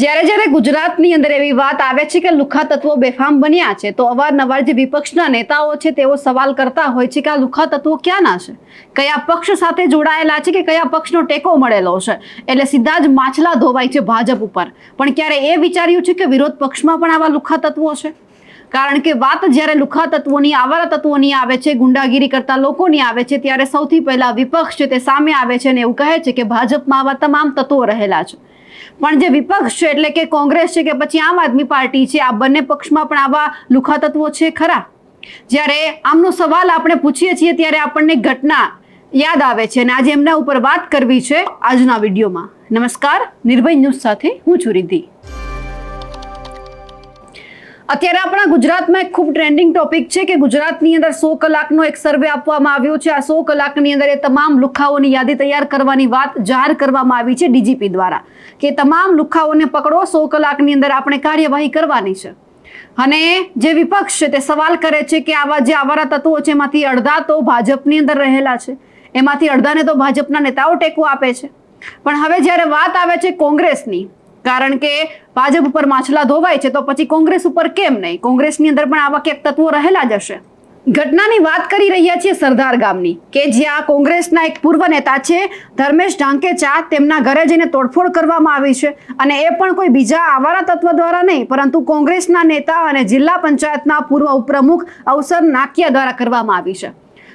જ્યારે જ્યારે ગુજરાતની અંદર એવી વાત આવે છે કે લુખા તત્વો બેફામ બન્યા છે, તો અવારનવાર જે વિપક્ષના નેતાઓ છે તેઓ સવાલ કરતા હોય છે કે આ લુખા તત્વો ક્યાંના છે? કયા પક્ષ સાથે જોડાયેલા છે કે કયા પક્ષનો ટેકો મળેલો છે? એટલે સીધા જ માછલા ધોવાય છે ભાજપ ઉપર. પણ ક્યારે એ વિચાર્યું છે કે વિરોધ પક્ષમાં પણ આવા લુખા તત્વો છે? કારણ કે વાત જ્યારે લુખા તત્વોની, આવારા તત્વોની આવે છે, ગુંડાગીરી કરતા લોકોની આવે છે, ત્યારે સૌથી પહેલા વિપક્ષ છે તે સામે આવે છે અને એવું કહે છે કે ભાજપમાં આવા તમામ તત્વો રહેલા છે. પણ જે વિપક્ષ છે, એટલે કે કોંગ્રેસ છે કે પછી આમ આદમી પાર્ટી છે, આ બંને પક્ષમાં પણ આવા લુખા તત્વો છે ખરા? જ્યારે આમનો સવાલ આપણે પૂછીએ છીએ ત્યારે આપણને ઘટના યાદ આવે છે અને આજે એમના ઉપર વાત કરવી છે આજના વિડીયોમાં. નમસ્કાર, નિર્ભય ન્યૂઝ સાથે હું છું રિદ્ધિ. અત્યારે આપણા ગુજરાતમાં એક ખૂબ ટ્રેન્ડિંગ ટોપિક છે કે ગુજરાતની અંદર સો કલાકનો એક સર્વે આપવામાં આવ્યો છે. આ સો કલાકની અંદર એ તમામ લુખાઓની યાદી તૈયાર કરવાની વાત જાહેર કરવામાં આવી છે ડીજીપી દ્વારા. કે તમામ લુખાઓને પકડો, સો કલાકની અંદર આપણે કાર્યવાહી કરવાની છે. અને જે વિપક્ષ છે તે સવાલ કરે છે કે આવા જે આવારા તત્વો છે, એમાંથી અડધા તો ભાજપની અંદર રહેલા છે. એમાંથી અડધાને તો ભાજપના નેતાઓ ટેકો આપે છે. પણ હવે જ્યારે વાત આવે છે કોંગ્રેસની કારણ કે ભાજપ ઉપર માછલા ધોવાય છે, તો પછી કોંગ્રેસ ઉપર કેમ નહીં? કોંગ્રેસની અંદર પણ આવા ક્યાંક તત્વો રહેલા જ હશે. ઘટનાની વાત કરી રહ્યા છીએ સરદાર ગામની, કે જ્યાં કોંગ્રેસના એક પૂર્વ નેતા છે, ધર્મેશ ઢાંકેચા, તેમના ઘરે જઈને તોડફોડ કરવામાં આવી છે. અને એ પણ કોઈ બીજા આવારા તત્વ દ્વારા નહીં, પરંતુ કોંગ્રેસના નેતા અને જિલ્લા પંચાયતના પૂર્વ ઉપપ્રમુખ અવસર નાકિયા દ્વારા કરવામાં આવી છે.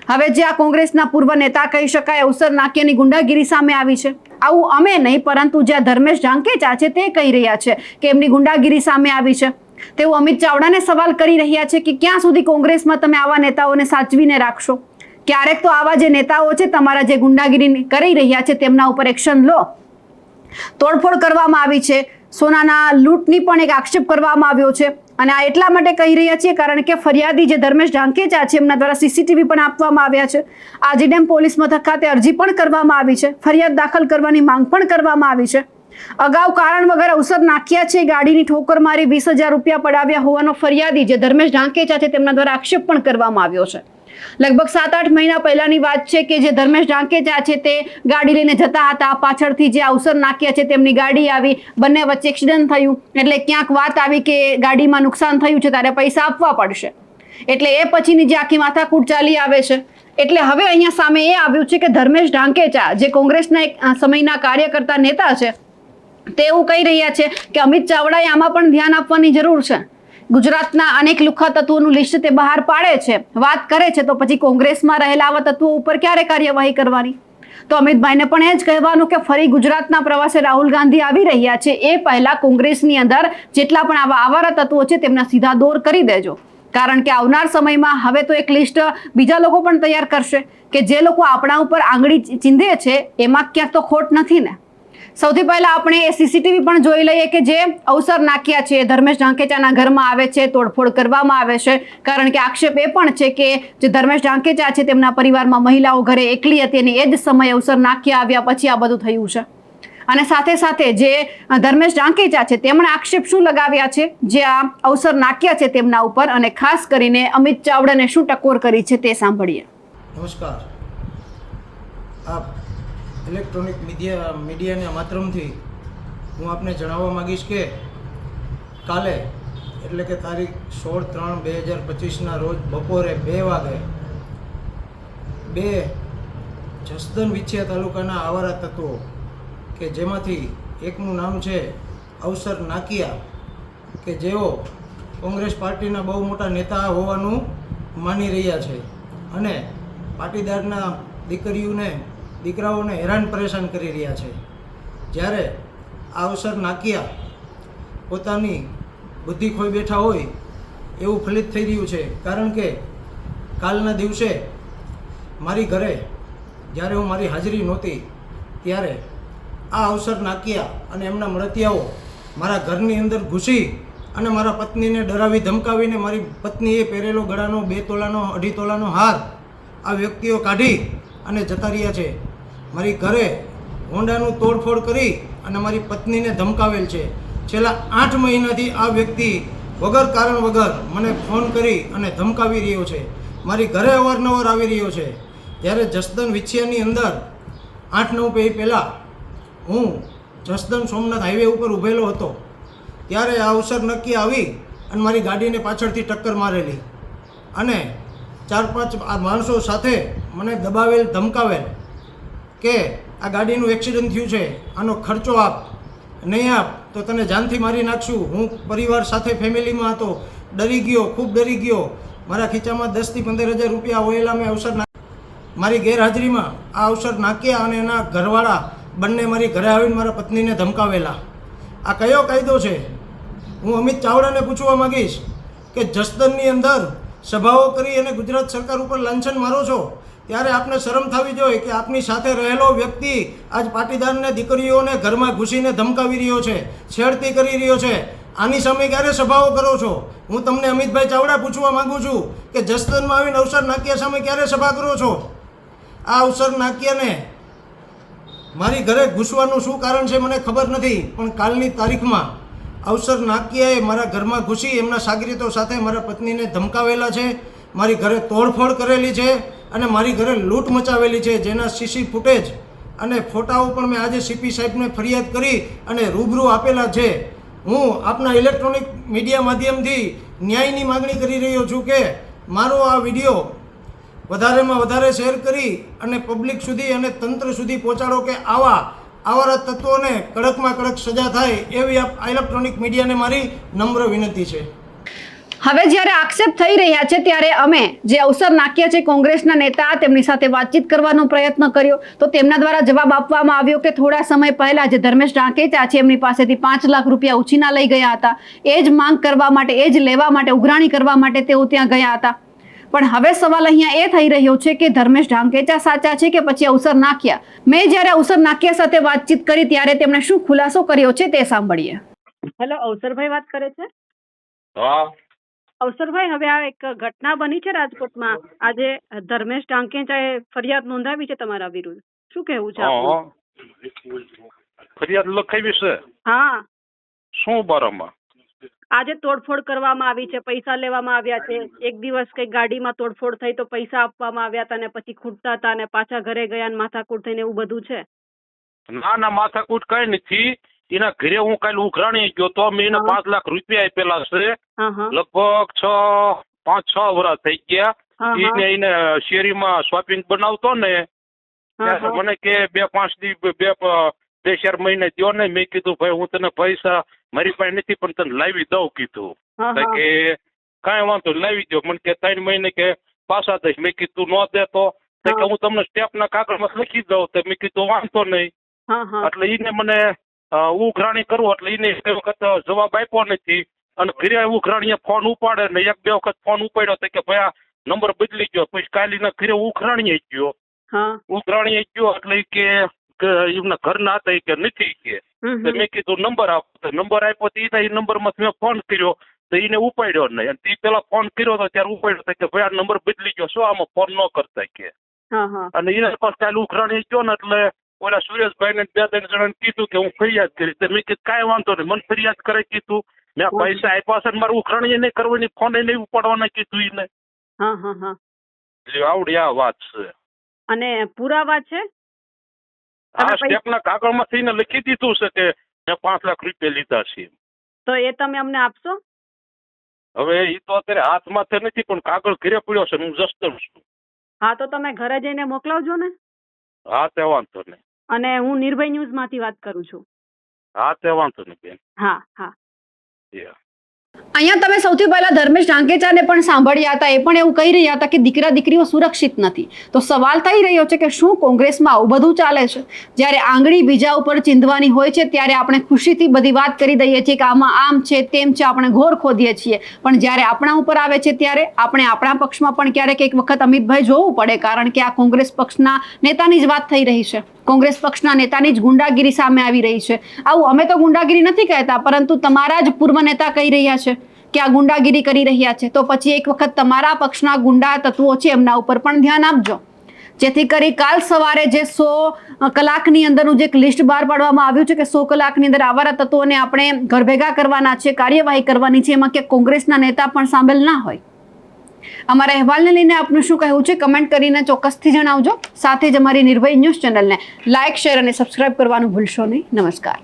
હવે જે આ કોંગ્રેસના પૂર્વ નેતા કહી શકાય, અવસર નાકિયાની ગુંડાગીરી સામે આવી છે. આવું અમે નહીં, પરંતુ જે ધર્મેશ ઢાંકેચા છે તે કહી રહ્યા છે કે એમની ગુંડાગીરી સામે આવી છે. તેઓ અમિત ચાવડાને સવાલ કરી રહ્યા છે કે ક્યાં સુધી કોંગ્રેસમાં તમે આવા નેતાઓને સાચવીને રાખશો? ક્યારેક તો આવા જે નેતાઓ છે તમારા જે ગુંડાગીરી કરી રહ્યા છે તેમના ઉપર એક્શન લો. તોડફોડ કરવામાં આવી છે. સોનાના લૂંટની પણ એક આક્ષેપ કરવામાં આવ્યો છે. અને આ એટલા માટે કહી રહ્યા છીએ કારણ કે ફરિયાદી જે ધર્મેશ ઢાંકેચા છે, એમના દ્વારા સીસીટીવી પણ આપવામાં આવ્યા છે. આજીડેમ પોલીસ મથક ખાતે અરજી પણ કરવામાં આવી છે. ફરિયાદ દાખલ કરવાની માંગ પણ કરવામાં આવી છે. અગાઉ કારણ વગર અવસર નાખ્યા છે, ગાડીની ઠોકર મારી વીસ હજાર રૂપિયા પડાવ્યા હોવાનો ફરિયાદી જે ધર્મેશ ઢાંકેચા છે, તેમના દ્વારા આક્ષેપ પણ કરવામાં આવ્યો છે. લગભગ સાત આઠ મહિના પહેલાની વાત છે કે જે ધર્મેશ ઢાંકેચા છે તે ગાડી લઈને જતા હતા, પાછળથી જે અવસર નાખ્યા છે તેમની ગાડી આવી, બંને વચ્ચે એક્સિડન્ટ થયું. એટલે ક્યાંક વાત આવી કે ગાડીમાં નુકસાન થયું છે ત્યારે પૈસા આપવા પડશે. એટલે એ પછીની જે આખી માથાકૂટ ચાલી આવે છે. એટલે હવે અહીંયા સામે એ આવ્યું છે કે ધર્મેશ ઢાંકેચા જે કોંગ્રેસના એક સમયના કાર્યકર્તા નેતા છે તે એવું કહી રહ્યા છે કે અમિત ચાવડાએ આમાં પણ ધ્યાન આપવાની જરૂર છે. ગુજરાતના અનેક લુખા તત્વોનું લિસ્ટ તે બહાર પાડે છે. વાત કરે છે તો પછી કોંગ્રેસમાં રહેલા આવા તત્વો ઉપર ક્યારે કાર્યવાહી કરવાની? તો અમિતભાઈને પણ એ જ કહેવાનું કે ફરી ગુજરાતના પ્રવાસે રાહુલ ગાંધી આવી રહ્યા છે. એ પહેલા કોંગ્રેસની અંદર જેટલા પણ આવા આવારા તત્વો છે તેમના સીધા દોર કરી દેજો. કારણ કે આવનાર સમયમાં હવે તો એક લિસ્ટ બીજા લોકો પણ તૈયાર કરશે કે જે લોકો આપણા ઉપર આંગળી ચીંધે છે, એમાં ક્યાંક તો ખોટ નથી ને? સૌથી પહેલા આપણે એ સીસીટીવી પણ જોઈ લઈએ કે જે અવસર નાખ્યા છે. ધર્મેશ ઢાંકેચાના ઘરમાં આવે છે, તોડફોડ કરવામાં આવે છે. કારણ કે આક્ષેપ એ પણ છે કે જે ધર્મેશ ઢાંકેચા છે તેમના પરિવારમાં મહિલાઓ ઘરે એકલી હતી અને એ જ સમયે અવસર નાખ્યા આવ્યા પછી આ બધું થયું છે. અને સાથે સાથે જે ધર્મેશ ડાંકેચા છે તેમણે આક્ષેપ શું લગાવ્યા છે? જે આ અવસર નાખ્યા છે તેમના ઉપર અને ખાસ કરીને અમિત ચાવડાને શું ટકોર કરી છે તે સાંભળીએ. નમસ્કાર. ઇલેક્ટ્રોનિક મીડિયા મીડિયાના માધ્યમથી હું આપને જણાવવા માગીશ કે કાલે, એટલે કે તારીખ સોળ ત્રણ બે હજાર પચીસના રોજ બપોરે બે વાગે, બે જસદન વિછિયા તાલુકાના આવારા તત્વો, કે જેમાંથી એકનું નામ છે અવસર નાકિયા, કે જેઓ કોંગ્રેસ પાર્ટીના બહુ મોટા નેતા હોવાનું માની રહ્યા છે. અને પાટીદારના દીકરીઓને દીકરાઓને હેરાન પરેશાન કરી રહ્યા છે. જ્યારે આ અવસર નાકિયા પોતાની બુદ્ધિ ખોઈ બેઠા હોય એવું ફલિત થઈ રહ્યું છે. કારણ કે કાલના દિવસે મારી ઘરે, જ્યારે હું મારી હાજરી નહોતી, ત્યારે આ અવસર નાખ્યા અને એમના મળતિયાઓ મારા ઘરની અંદર ઘૂસી અને મારા પત્નીને ડરાવી ધમકાવીને મારી પત્નીએ પહેરેલો ગળાનો, બે તોલાનો, અઢી તોલાનો હાર આ વ્યક્તિઓ કાઢી અને જતા રહ્યા છે. મારી ઘરે હોન્ડાનું તોડફોડ કરી અને મારી પત્નીને ધમકાવેલ છે. છેલ્લા આઠ મહિનાથી આ વ્યક્તિ વગર કારણ વગર મને ફોન કરી અને ધમકાવી રહ્યો છે. મારી ઘરે અવારનવાર આવી રહ્યો છે. જ્યારે જસદન વિછિયાની અંદર આઠ નવ પે પહેલાં હું જસદન સોમનાથ હાઈવે ઉપર ઊભેલો હતો. ત્યારે આ અવસર નક્કી આવી અને મારી ગાડીને પાછળથી ટક્કર મારેલી. અને ચાર પાંચ આ માણસો સાથે મને દબાવેલ, ધમકાવેલ. કે આ ગાડીનું એક્સિડન્ટ થયું છે, આનો ખર્ચો આપ, નહીં આપ, તો તને જાનથી મારી નાખશું. હું પરિવાર સાથે ફેમિલીમાં હતો, ડરી ગયો, ખૂબ ડરી ગયો. મારા ખીચામાં દસથી પંદર હજાર રૂપિયા હોયેલા મેં અવસર મારી ગેરહાજરીમાં આ અવસર નાખ્યા અને એના ઘરવાળા બંને મારી ઘરે આવીને મારા પત્નીને ધમકાવેલા. આ કયો કાયદો છે? હું અમિત ચાવડાને પૂછવા માંગીશ કે જસદનની અંદર સભાઓ કરી અને ગુજરાત સરકાર ઉપર લાંછન મારો છો? ત્યારે આપને શરમ થવી જોઈએ કે આપની સાથે રહેલો વ્યક્તિ આજ પાટીદારને દીકરીઓને ઘરમાં ઘૂસીને ધમકાવી રહ્યો છે, છેડતી કરી રહ્યો છે. આની સામે ક્યારે સભાઓ કરો છો? હું તમને અમિતભાઈ ચાવડા પૂછવા માંગુ છું કે જસદનમાં આવીને અવસર નાક્યા સામે ક્યારે સભા કરો છો? આ અવસર નાક્યાને મારી ઘરે ઘૂસવાનું શું કારણ છે મને ખબર નથી, પણ કાલની તારીખમાં અવસર નાક્યાએ મારા ઘરમાં ઘૂસી એમના સાગરીતો સાથે મારા પત્નીને ધમકાવેલા છે, મારી ઘરે તોડફોડ કરેલી છે. અને મારી ઘરે લૂંટ મચાવેલી છે, જેના સીસી ફૂટેજ અને ફોટાઓ પણ મેં આજે સીપી સાહેબને ફરિયાદ કરી અને રૂબરૂ આપેલા છે. હું આપના ઇલેક્ટ્રોનિક મીડિયા માધ્યમથી ન્યાયની માગણી કરી રહ્યો છું કે મારો આ વીડિયો વધારેમાં વધારે શેર કરી અને પબ્લિક સુધી અને તંત્ર સુધી પહોંચાડો કે આવા આવા તત્વોને કડકમાં કડક સજા થાય એવી આપ ઇલેક્ટ્રોનિક મીડિયાને મારી નમ્ર વિનંતી છે. હવે જ્યારે આક્ષેપ થઈ રહ્યા છે ત્યારે અમે જે અવસર નાખ્યા છે કોંગ્રેસના નેતા તેમની સાથે વાતચીત કરવાનો પ્રયત્ન કર્યો. તો તેમના દ્વારા જવાબ આપવામાં આવ્યો કે થોડા સમય પહેલા જે ધર્મેશ ડાંકેચા છે એમની પાસેથી પાંચ લાખ રૂપિયા ઉછીના લઈ ગયા હતા. એ જ માંગ કરવા માટે એ જ લેવા માટે ઉઘરાણી કરવા માટે તેઓ ત્યાં ગયા હતા. પણ હવે સવાલ અહીંયા એ થઈ રહ્યો છે કે ધર્મેશ ઢાંકેચા સાચા છે કે પછી અવસર નાખ્યા? મેં જ્યારે અવસર નાખ્યા સાથે વાતચીત કરી ત્યારે તેમણે શું ખુલાસો કર્યો છે તે સાંભળીએ. હેલો અવસરભાઈ વાત કરે છે? હા. અવસરભાઈ હવે આ એક ઘટના બની છે રાજકોટમાં. આજે ધર્મેશ ડાંકેચાએ ફરિયાદ નોંધાવી છે તમારા વિરુદ્ધ. શું કહેવું છે આપનું? ફરિયાદ લખાવી છે? હા. શું બારામાં? આજે તોડફોડ કરવામાં આવી છે પૈસા લેવામાં આવ્યા છે. એક દિવસ કઈ ગાડીમાં તોડફોડ થઈ તો પૈસા આપવામાં આવ્યા હતા ને પછી ખૂટતા હતા ને પાછા ઘરે ગયા ને માથાકૂટ થઈને એવું બધું છે? ના ના માથાકૂટ કઈ નથી. એના ઘરે હું કાલે ઉઘરાણી ગયો તો મેં એને પાંચ લાખ રૂપિયા આપેલા છે. લગભગ છ પાંચ છ વર્ષ થઈ ગયા. એને એને શેરીમાં શોપિંગ બનાવતો ને મને કે બે પાંચ દી બે બે ચાર મહિને દો ને મેં કીધું ભાઈ હું તને પૈસા મારી પાસે નથી પણ તને લાવી દઉં કીધું. કે કાંઈ વાંધો લાવી દો મને કે ત્રણ મહિને કે પાછા દઈશ. મેં કીધું નો દે તો હું કે સ્ટેપ હું તમને સ્ટેપના કાગળમાં લખી દઉં. તો મેં કીધું વાંધો નહીં. એટલે એને મને ઉઘરાણી કરવું એટલે એને એક વખત જવાબ આપ્યો નથી. અને ઘરે ઉઘરાણીએ ફોન ઉપાડે ને એક બે વખત ફોન ઉપાડ્યો તો કે ભાઈ આ નંબર બદલી ગયો. પછી કાલે એના ઘરે ઉઘરાણીએ ગયો. ઉઘરાણીએ ગયો એટલે કે એમના ઘરના હતા કે નથી કે. મેં કીધું નંબર આપો. નંબર આપ્યો તો એના એ નંબરમાં મેં ફોન કર્યો. તો એને ઉપાડ્યો નહીં. અને તે પેલા ફોન કર્યો તો ત્યારે ઉપાડ્યો કે ભાઈ આ નંબર બદલી ગયો. શું આમાં ફોન ન કરતા કે? અને એને પાસે કાલે ઉઘરાણી ગયો ને એટલે ઓલા સુરેશભાઈ ને બે ત્રણ જણાને કીધું કે હું ફરિયાદ કરી તો મેં કીધું કાંઈ વાંધો નહીં. મને ફરિયાદ કરે કીધું. મેં. પૈસા આપ્યા છે મારું ઉખરણ નહીં કરવાની ફોન નહીં ઉપાડવાના કીધું એને. હા હા હા. એટલે આવડી આ વાત છે. અને પુરાવા છે? આ સ્ટેપના કાગળમાં થઈને લખી દીધું છે કે મેં પાંચ લાખ રૂપિયા લીધા છે. તો એ તમે અમને આપશો? હવે એ તો અત્યારે હાથમાં નથી પણ કાગળ ઘરે પડ્યો છે હું જસ્તર છું. હા તો તમે ઘરે જઈને મોકલાવજો ને. હા તે વાંધો નહીં. અને હું નિર્ભય ન્યૂઝમાંથી વાત કરું છું. હા તે વાંધો નહીં બેન. હા હા. Yeah. અહીંયા તમે સૌથી પહેલા ધર્મેશ ડાંગેચાને પણ સાંભળ્યા હતા, એ પણ એવું કહી રહ્યા હતા કે દીકરા દીકરીઓ સુરક્ષિત નથી. તો સવાલ થઈ રહ્યો છે કે શું કોંગ્રેસમાં આવું બધું ચાલે છે? જ્યારે આંગળી બીજા ઉપર ચીંધવાની હોય છે, ત્યારે આપણે ખુશીથી બધી વાત કરી દઈએ છીએ કે આમાં આમ છે, તેમ છે, આપણે ઘોર ખોદીએ છીએ. પણ જ્યારે આપણા ઉપર આવે છે, ત્યારે આપણે આપણા પક્ષમાં પણ ક્યારેક એક વખત અમિતભાઈ જોવું પડે, કારણ કે આ કોંગ્રેસ પક્ષના નેતાની જ વાત થઈ રહી છે. કોંગ્રેસ પક્ષના નેતાની જ ગુંડાગીરી સામે આવી રહી છે. આવું અમે તો ગુંડાગીરી નથી કહેતા, પરંતુ તમારા જ પૂર્વ નેતા કહી રહ્યા છે. કે આ ગુંડાગીરી કરી રહ્યા છે, તો પછી એક વખત તમારા પક્ષના ગુંડા તત્વો છે, એમના ઉપર પણ ધ્યાન આપજો. જેથી કરી કાલ સવારે જે સો કલાકની અંદરનું જે લિસ્ટ બહાર પાડવામાં આવ્યું છે કે સો કલાકની અંદર આવારા તત્વોને આપણે ઘર ભેગા કરવાના છે, કાર્યવાહી કરવાની છે, એમાં કે કોંગ્રેસના નેતા પણ સામેલ ના હોય. અમારા અહેવાલને લઈને આપનું શું કહેવું છે, કમેન્ટ કરીને ચોક્કસથી જણાવજો. સાથે જ અમારી નિર્ભય ન્યૂઝ ચેનલને લાઇક શેર અને સબસ્ક્રાઇબ કરવાનું ભૂલશો નહીં. નમસ્કાર.